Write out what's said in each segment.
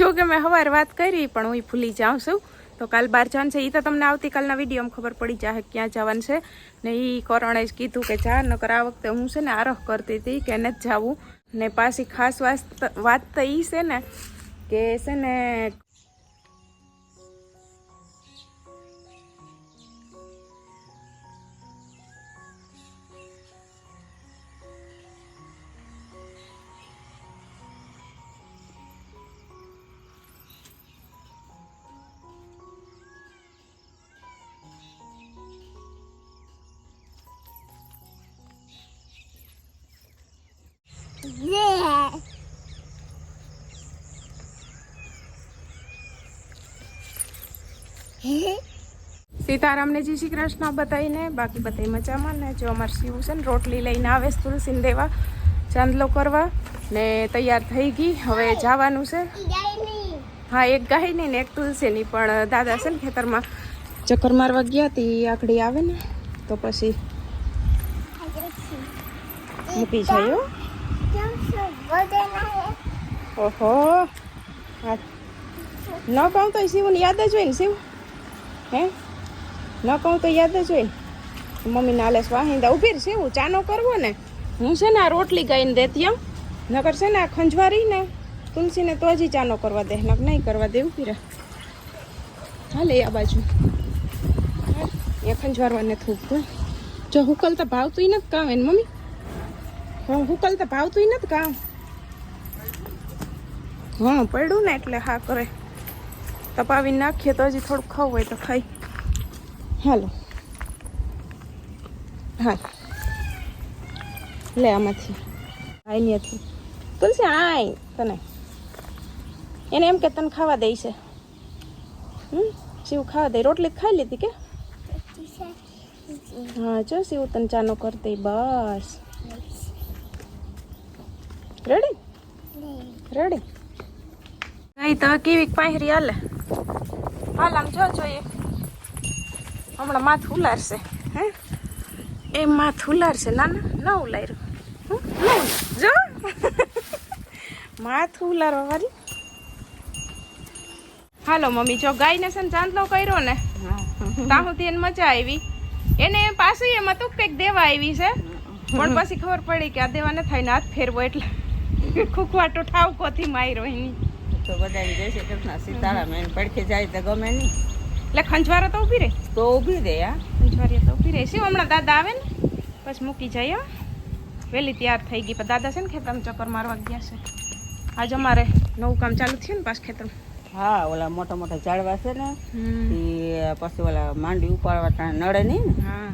જો કે મેં સવારે વાત કરી, પણ હું ભૂલી જાઉં છું. તો કાલ બહાર જવાનું છે એ તો તમને આવતીકાલના વિડીયોમાં ખબર પડી જાય ક્યાં જવાનું છે. ને એ કરણે જ કીધું કે જા, નકર આ વખતે હું છે ને આરહ કરતી હતી કે નથી જવું. ને પાછી ખાસ વાત વાત તો એ છે ને કે છે ને સીતારામને જય શ્રી કૃષ્ણ બતાવીને બાકી બધાય મજામાં ને જો અમારે શિવ છે ને રોટલી લઈને આવે છે તુલસીને દેવા ચાંદલો કરવા ને તૈયાર થઈ ગઈ. હવે જવાનું છે. હા એક ગાયની ને એક તુલસીની પણ દાદા છે ને ખેતરમાં ચક્કર મારવા ગયા હતી આકડી આવે ને તો પછી મૂકી જાય. ઓહો. ન કહું તો શિવને યાદ જ હોય ને શિવ. હે? ન કહું તો યાદ જ હોય. મમ્મી નાલે વાહિંદા ઊભી છે હું ચાનો કરવો ને. હું છે ને આ રોટલી ગાઈને દેતી આમ નગર છે ને આ ખંજવારી ને, તુલસીને તો હજી ચાનો કરવા દે. નક નહીં કરવા દે ઊભી રહે. હાલે આ બાજુ. અહીંયા ખંજવારવાને થૂક જો હુકલ તો ભાવતું નથી કામ એને મમ્મી. હા, હુકલ તો ભાવતું નથી કામ હા પડ્યું ને એટલે હા કરે. તપાવી નાખીએ તો હજી થોડુંક ખાવું હોય તો ખાઈ. હાલો. હા. લે આમાંથી. ત્યાંથી તુલસી આય તને. એને એમ કે તને ખાવા દે છે. હમ? શિવ ખાવા દે. રોટલી ખાઈ લીધી કે? હા જો શિવ તને ચાનો કરી દઈ બસ. રેડી રેડી ગઈ તો કેવી પાહરી હાલે? હાલ આમ જો જોઈએ. હમણાં માથું ઉલારશે. હે? એ માથું ઉલારશે. ના ના ન ઉલાર્યું? જો. માથું ઉલારવા વાળી. હાલો, મમ્મી, જો ગાયને છે ને ચાંદલો કર્યો ને ત્યાં સુધી એને મજા આવી. એને પાછું એમાં તું કંઈક દેવા આવી છે. પણ પછી ખબર પડી કે આ દેવા ન થાય ને હાથ ફેરવો એટલે. ખૂકવાટો ઠાવકોથી માર્યો એની. તો બધા જય શ્રી કૃષ્ણ. સીતારામ એને પડખે જાય તો ગમે નહીં. એટલે ખંજવારો તો ઊભી રહે તો ઊભી રહે આ ખંજવારી તો ઊભી રહે શું હમણાં દાદા આવે ને? પછી મૂકી જાય હો. વહેલી તૈયાર થઈ ગઈ. પણ દાદા છે ને ખેતરમાં ચક્કર મારવા ગયા છે. આજ અમારે નવું કામ ચાલુ થયું ને પાછ ખેતર. હા ઓલા મોટા મોટા ઝાડવા છે ને. એ પછી ઓલા માંડી ઉપાડવા ત્યાં નડે નહીં ને હા.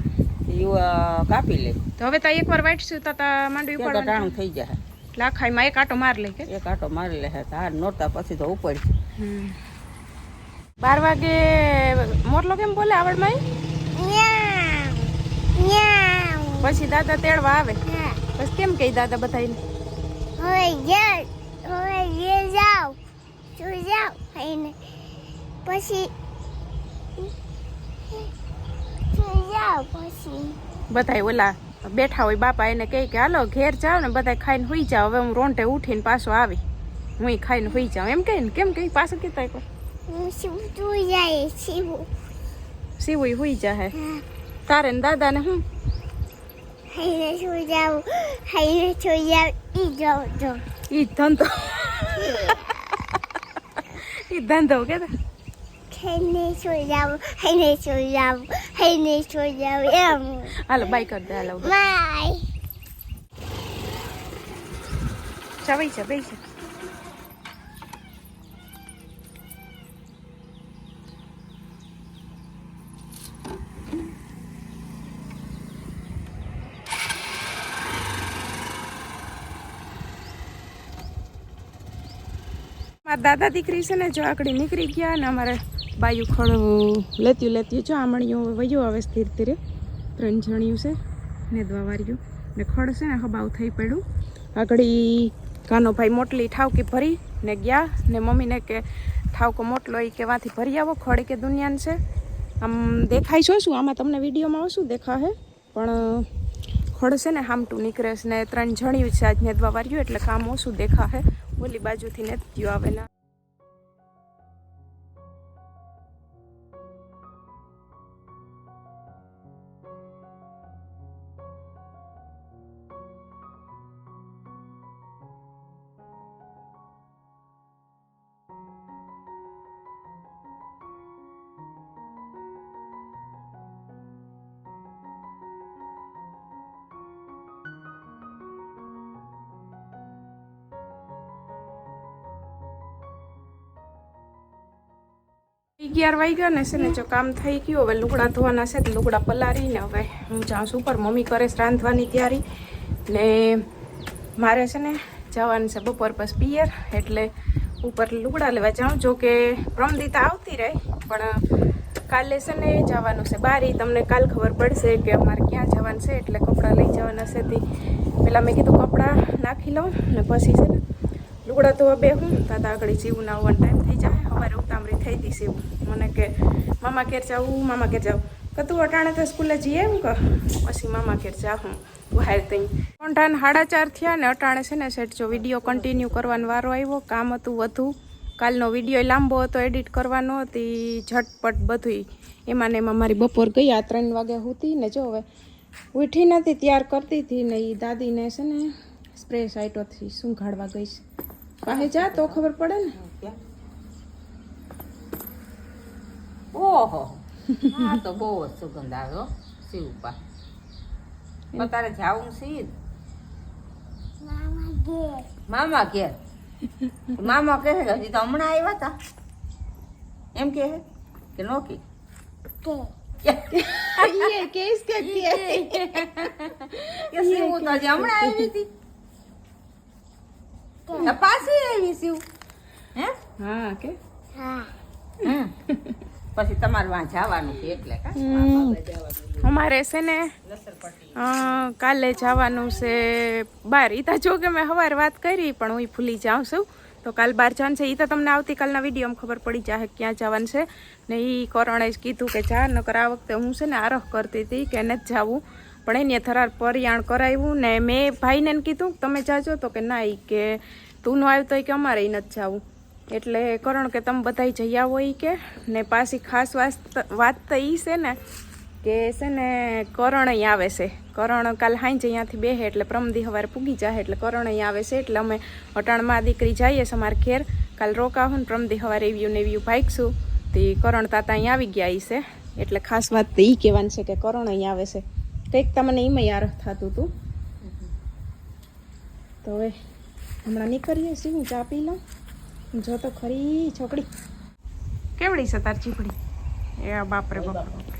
કાપી લે. તો હવે તો એકવાર વાટશું તો તા માંડવી ઉપાડવા ટાણું થઈ જાય. લાખાઈમાં એક આટો માર લે કે? એક આટો મારી લે હા નોરતા પછી તો ઉપર બાર વાગે મોરલો કેમ બોલે આવડમાં? પછી દાદા તેડવા આવે. પછી કેમ કહી દાદા બધાને પછી સુઈ જાવ પછી. બધાય ઓલા બેઠા હોય બાપા એને કહે કે હાલો ઘેર જાવ ને બધા ખાઈને હોઈ જાવ હવે હું રોંઢે ઉઠીને પાછો આવી. હું ખાઈને હોઈ જાઉં. એમ કહે ને કેમ કહી પાછું શિવું. સીવું હુઈ જાહે. તારે ને દાદા ને હું ઈ ધંધો. ઈ ધંધો કે હાઈને સુઈ જાવ હાઈને સુઈ જાવ હાઈને સુઈ જાવ એમ હાલો બાય કર દે હાલો. બાય ચવાઈ છે બેસી મારા દાદા દીકરી છે ને જો આકડી નીકળી ગયા ને અમારે બાયું ખડ લેત્યું લેત્યું જો આમણીયું વયું આવે સ્થિર ધીરે ત્રણ જણિયું છે નેદવા વાર્યું ને ખડ છે ને હબાવ થઈ પડ્યું. આગળી કાનો ભાઈ મોટલી ઠાવકી ભરી ને ગયા ને મમ્મીને કે ઠાવકો મોટલો એ કે વાંથી ભરી આવો, ખડ કે દુનિયાને છે. આમ દેખાય છો શું? આમાં તમને વિડીયોમાં શું દેખાશે. પણ ખડ છે ને હામટું નીકળે છે ને ત્રણ જણિયું છે આજ નેદવા વાર્યું એટલે કામ ઓછું દેખાશે. ઓલી બાજુથી નેત્યું આવે ને અગિયાર વાગ્યા ને છે ને જો કામ થઈ ગયું, હવે લુગડા ધોવાના છે તો લુગડા પલાળીને હવે હું જાઉં છું ઉપર. મમ્મી કરે રાંધવાની તૈયારી ને મારે છે ને જવાનું છે બપોર પછી પિયર, એટલે ઉપર લુગડા લેવા જાઉં. જો કે આવતી રહે, પણ કાલે છે ને જવાનું છે બારી. તમને કાલ ખબર પડશે કે અમારે ક્યાં જવાનું છે, એટલે કપડાં લઈ જવાના છે તે. પહેલાં મેં કીધું કપડાં નાખી લઉં ને પછી છે ને લુગડા તો બે હું તાતા આગળ જીવું આવવાનો ટાઈમ થઈ જાય, અમારે ઉતામળી થઈ હતી સેવું મને કે, મામા ઘેર જાવું મામા ઘેર જાવું કે, તું અટાણે તો સ્કૂલે જઈએ એમ કે પછી મામા ઘેર જાઉં વાહેર તઈ. કોંઠાન સાડા ચાર થયા ને અટાણે છે ને સેટ જો વીડિયો કન્ટિન્યુ કરવાનો વારો આવ્યો, કામ હતું વધુ. કાલનો વીડિયો લાંબો હતો એડિટ કરવાનો હતી ઝટપટ બધું એમાં ને એમાં મારી બપોર આ ત્રણ વાગ્યા હતી ને જો હવે ઉઠી નથી તૈયાર કરતી હતી ને એ દાદીને છે ને સ્પ્રે સાઇટોથી શું ગાળવા ગઈ છે. પાસે જા તો ખબર પડે ને. ઓહો. આ તો બહુ જ સુગંધ આવ્યો શિવ ઉપર. તારે જાવું સી મામા કે મામા કે હજી તો હમણાં આવ્યા હતા એમ કે કે? નોકી પાછી આવી શિવ. હે? હા કે? હા. પછી તમારે વાં જવાનું છે એટલે અમારે છે ને કાલે જવાનું છે બાર. ઈ તો જો કે મેં સવારે વાત કરી પણ હું ભૂલી જાઉં છું. તો કાલ બાર જવાનું છે. એ તો તમને આવતીકાલના વિડીયોમાં ખબર પડી જાય ક્યાં જવાનું છે. ને એ કરણે જ કીધું કે જા નકર આ વખતે હું છે ને આરખ કરતી હતી કે નથી જવું. પણ એની થરાર પરિયાણ કરાવ્યું ને મેં ભાઈને ને કીધું તમે જાજો. તો કે ના. એ કે તું ન આવ્યું તો કે અમારે નથી જવું. એટલે કરણ કે તમે બધાય જઈ હોય કે? ને પાછી ખાસ વાત તો એ છે ને કે છે ને કરણ આવે છે. કરણ કાલ હાઈ અહીંયાથી બેહે એટલે પ્રમદી સવારે પૂગી જાય એટલે કરણ આવે છે એટલે અમે અટાણમાં દીકરી જઈએ છે અમારા ઘેર. કાલ રોકાવું ને પ્રમદી સવારે એવ્યું ને એવ્યું ભાગશું. તે કરણ તાતા અહીં આવી ગયા છે. એટલે ખાસ વાત તો એ કહેવાની છે કે કરણ અહીં આવે છે. કંઈક તમને એમાં યાર થતું હતું તો હવે હમણાં નીકળીએ છીએ હું ચા પી લઉં? જો તો ખરી છોકરી. કેવડી છે તાર ચીપડી એ બાપરે બાપરે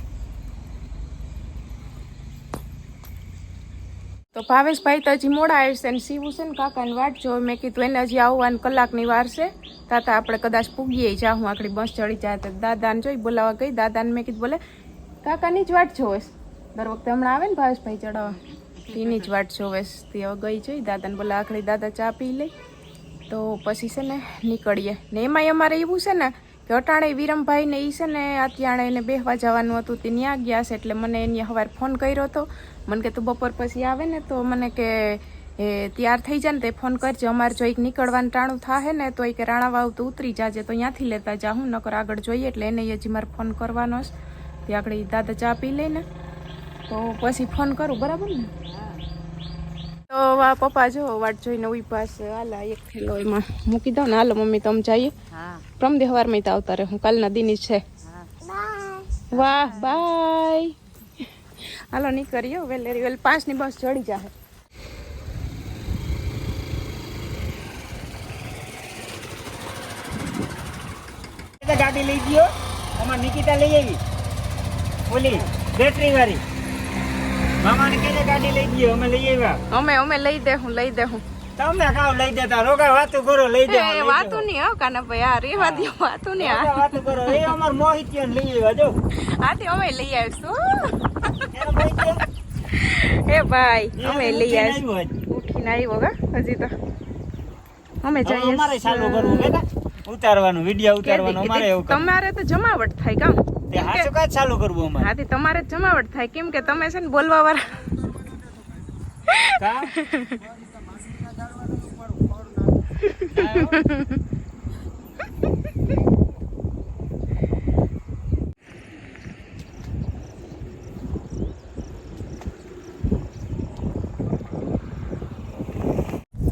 તો ભાવેશભાઈ તો હજી મોડા આવશે ને સીવું છે ને કાકાની વાટ જો મેં કીધું એને હજી આવવાની કલાકની વાર છે. તાતા આપણે કદાચ પૂગીએ જાઉં આખડી બસ ચડી જાય તો દાદાને જોઈ બોલાવા ગઈ. દાદાને મેં કીધું બોલે કાકાની જ વાટ જોવે દર વખતે હમણાં આવે ને ભાવેશભાઈ ચડાવવા. તેની જ વાટ જોવે. તે હવે ગઈ જોઈ. દાદાને બોલે આખડી દાદા ચા પી લઈ તો પછી છે ને નીકળીએ. ને એમાંય અમારે એવું છે ને કે અટાણે વિરમભાઈ ને એ છે ને અત્યારે એને બેહવા જવાનું હતું તે ત્યાં ગયા છે એટલે મને એની સવારે ફોન કર્યો હતો મને કે તું બપોર પછી આવે ને તો મને કે, એ, તૈયાર થઈ જાય ને તે ફોન કરજે. અમારે જો એક નીકળવાનું ટાણું થાય ને તો એ કે રાણાવાવ તો ઉતરી જાજે. તો ત્યાંથી લેતા જાઉં નકર આગળ જોઈએ એટલે એને હજી મારે ફોન કરવાનો છે. તે આગળ દાદા ચા પી લઈને તો પછી ફોન કરું, બરાબર ને? તો આ પપ્પા જો વાટ જોઈને ઊભા છે હાલા એક થેલો એમાં મૂકી દો ને. હાલો મમ્મી તમે જઈએ. હા. પ્રમ દેહવારમાં આવતા રહે. હું કાલના દિની છે. હા. વાહ બાય. હાલો નીકળીએ વેલેરી વેલ પાંચની બસ ચડી જાય ગાડી લઈ ગયો. આમાં નિકિતા લઈ આવી. ઓલી બેટરી વાળી. મામાને કીધે ગાડી લઈ ગયો? અમે લઈ આવ્યા. અમે અમે લઈ દે હું લઈ દે હું તમે કાવ લઈ દેતા રોગા વાતું કરો લઈ દે એ વાતું નહીં હો કાના ભાઈ આ રેવા દો વાતું નહીં આ વાતું કરો. એ અમાર મોહિત્યન લઈ આવ્યા જો. આથી અમે લઈ આવીશું? એ ભાઈ અમે લઈ આવીશું. ઉઠીને આવ્યો હજી તો. અમે જઈએ અમારે ચાલુ કરવું બેટા ઉતારવાનું વિડિયો ઉતારવાનું અમારે એવું તમારે તો જમાવટ થાય કામ. તે હાચું કાચ ચાલુ કરવું અમારે? હાથી તમારે જમાવટ થાય. કેમ કે તમે છે ને બોલવા વાળા કા?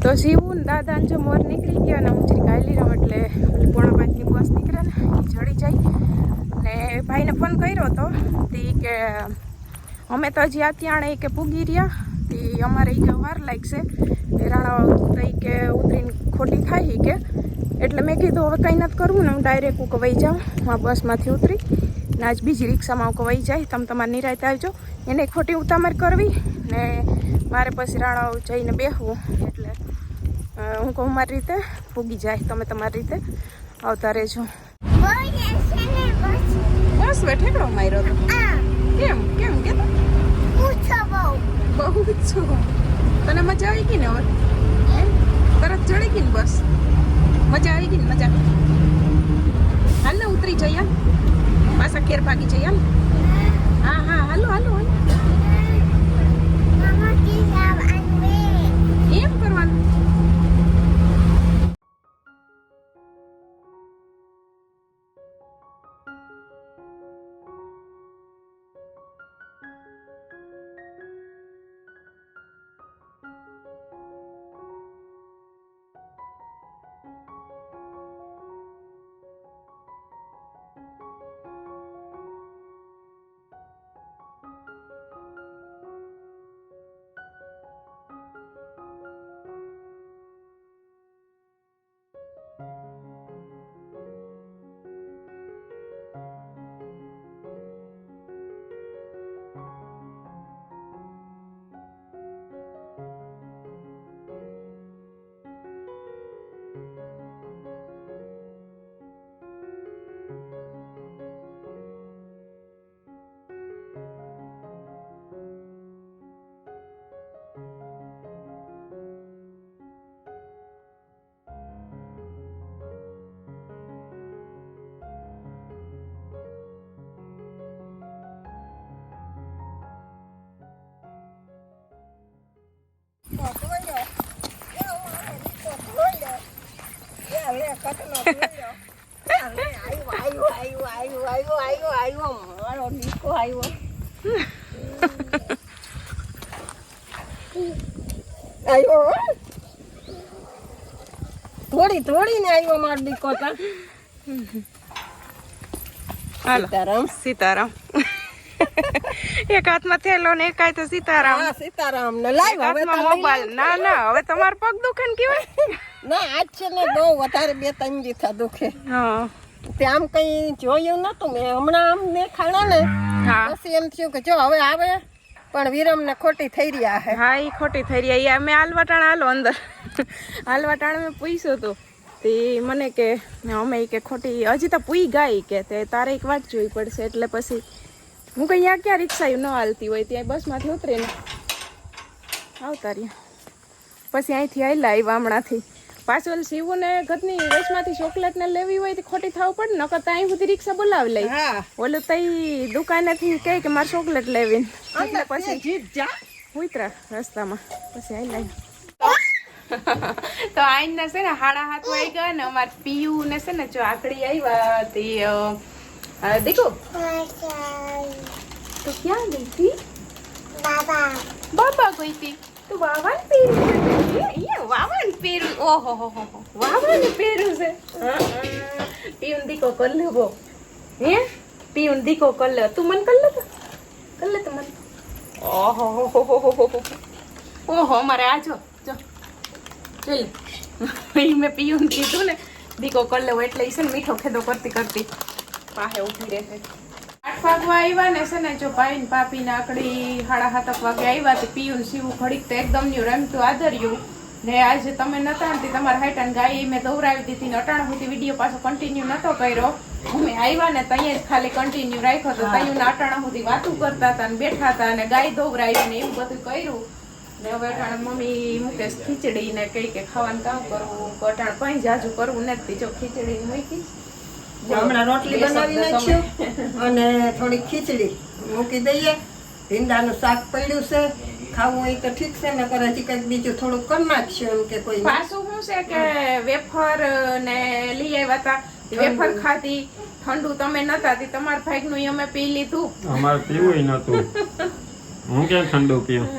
તો શિવું ને દાદા જો મોર નીકળી ગયા ને હું જે કાઢી રહું એટલે પોણા પાંચની બસ નીકળે ને, એ ચડી જાય. ને ભાઈને ફોન કર્યો હતો તે કે, અમે તો હજી અત્યારે કે પૂગી રહ્યા. તે અમારે એ કે વાર લાગશે. રાણા તો કે ઉતરીને ખોટી થાય કે. એટલે મેં કીધું, હવે કંઈ નથી કરવું ને, હું ડાયરેક્ટ હું કવાઈ જાઉં, હું આ બસમાંથી ઉતરી. ને આજ બીજી રિક્ષામાં હું કવાઈ જાય, તમે તમારે નિરાયત આવજો. એને ખોટી ઉતામર કરવી ને મારે પછી રાણાઓ જઈને બેસવું એટલે હું કહું મારી રીતે પૂગી જાય તમે તમારી રીતે. આવતા રહેજો. બસ ઠેકડો માર્યો તો. આ કેમ કેમ? કે બહુ બહુ જ તને મજા આવી ગઈ ને હવે? તરત ચડી ગઈ ને બસ? મજા આવી ગઈ ને મજા? હાલ ને ઉતરી જઈએ. પાછા ઘેર ભાગી જઈએ. ને હા હા હાલો હાલો હાલો. એમ કરવાનું? થોડી થોડી ને આવ્યો મારો દીકો સીતારામ. સીતારામ. એક હાથમાં થેલો ને એક હાથે સીતારામ. સીતારામ ને લાવ હવે મોબાઈલ ના ના હવે તમારો પગ દુખે ને કેવાય ના આજ છે ને બહુ વધારે બે ત્રણ દીથા દુખે. હા. તે આમ કઈ જોયું નતું મેં હમણાં આમ ને હા. પછી એમ થયું કે જો હવે આવે. પણ વિરમ ને ખોટી થઈ રહ્યા હે. હા એ ખોટી થઈ રહ્યા. એ અમે હાલવાટાણ હાલો અંદર. હાલવાટાણ મેં પૂછ્યું હતું. તે મને કે અમે કે ખોટી હજી તો પૂઈ ગાય કે તે તારે એક વાત જોવી પડશે. એટલે પછી હું કઈ અહીંયા ક્યાં રિક્ષા ન હાલતી હોય ત્યાં બસમાંથી ઉતરીને આવતા રહ્યા. પછી અહીંથી આવેલા આવ્યા હમણાંથી. પાછળ શિવુને ઘરની રેસમાંથી ચોકલેટ ને લેવી હોય તો ખોટી થવું પડે નકર તો અહીં સુધી રિક્ષા બોલાવી લઈ. ઓલું તઈ દુકાનેથી કહે કે મારે ચોકલેટ લેવી. એટલે પછી ઉતરા રસ્તામાં. પછી આવેલા લાઈ તો આઈને છે ને હાડા હાથ વાઈ ગયા ને અમાર પીયુ ને છે ને જો આકડી આવ્યા તે અ, દેખો તો ક્યાં ગઈ હતી બાબા બાબા ગઈ હતી તું વાવાન છે અહીંયા વાવાન પહેર્યું ઓહો હો હો વાવાન પહેર્યું છે પીયુન દીકો કર બો હે પીયુન દીકો કર લે તું મન કર લે તો કર લે તો મન ઓહો હો હો હો હો હો. ઓહો મારે આ જો જો જોઈ લે ઈ મેં પીયુન કીધું ને દીકો કર લેવો એટલે ઈ મીઠો ખેદો કરતી કરતી પાસે ઊભી રહેશે આઠ વાગવા આવ્યા ને છે ને જો ભાઈ ને પાપી ને આકડી સાડા સાતક વાગે આવ્યા તો પીયું સીવું ઘડીક તો એકદમ ન્યુ રમતું આદર્યું. ને આજે તમે નતા ને તમારા હાઈટ ગાય મેં દોરાવી દીધી ને અટાણા સુધી વીડિયો પાછો કન્ટિન્યુ નતો કર્યો. અમે આવ્યા ને ત્યાં જ ખાલી કન્ટિન્યુ રાખ્યો તો ત્યાં ને અટાણા સુધી વાતું કરતા હતા ને બેઠા હતા ને ગાય દોરાવી ને એવું બધું કર્યું. ને હવે અટાણ મમ્મી મુકેશ ખીચડી ને કઈ કે ખાવાનું કામ કરવું. અટાણ કઈ જાજુ કરવું નથી. જો ખીચડી મૂકી હમણાં રોટલી બનાવી નાખ્યું અને થોડી ખીચડી મૂકી દઈએ. ભીંડાનું શાક પડ્યું છે. ખાવું એ તો ઠીક છે ને કરે હજી કંઈક બીજું થોડુંક કરી નાખશું એમ કે કોઈ પાછું શું છે કે વેફર ને લઈ આવ્યા હતા વેફર ખાધી. ઠંડુ તમે નતા તે. તમારા ભાઈ નું અમે પી લીધું. અમારે પીવું નતું. હું ક્યાં ઠંડુ પીવું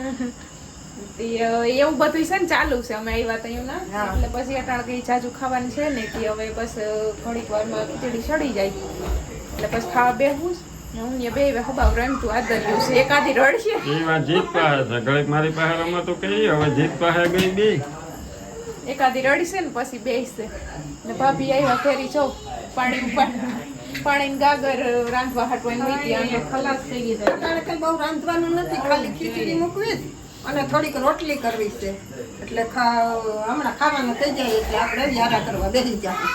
એવું બધું છે ને ચાલુ છે. અમે આવ્યા એમ ના. એટલે પછી અટાણ કઈ જાજુ ખાવાનું છે ને કે હવે બસ થોડીક વારમાં ખીચડી સડી જાય. એટલે પછી ખાવા બેહું જ. હું ને બે હબાવ રમતું આદર્યું છે. એકાદી રડશે. એ વાત જીત પાસે છે. ઘડીક મારી પાસે રમતો કરી હવે જીત પાસે ગઈ બે. એકાદી રડશે ને પછી બેસશે ને ભાભી આવ્યા ફેરી જો. પાણી ઉપાડ પાણીની ગાગર રાંધવા હાટવાની મૂકી ખલાસ થઈ ગઈ છે. બહુ રાંધવાનું નથી. ખાલી ખીચડી મૂકવી અને થોડીક રોટલી કરવી છે. એટલે ખા હમણાં ખાવાનું થઈ જાય એટલે આપણે યારા કરવા બેસી જાય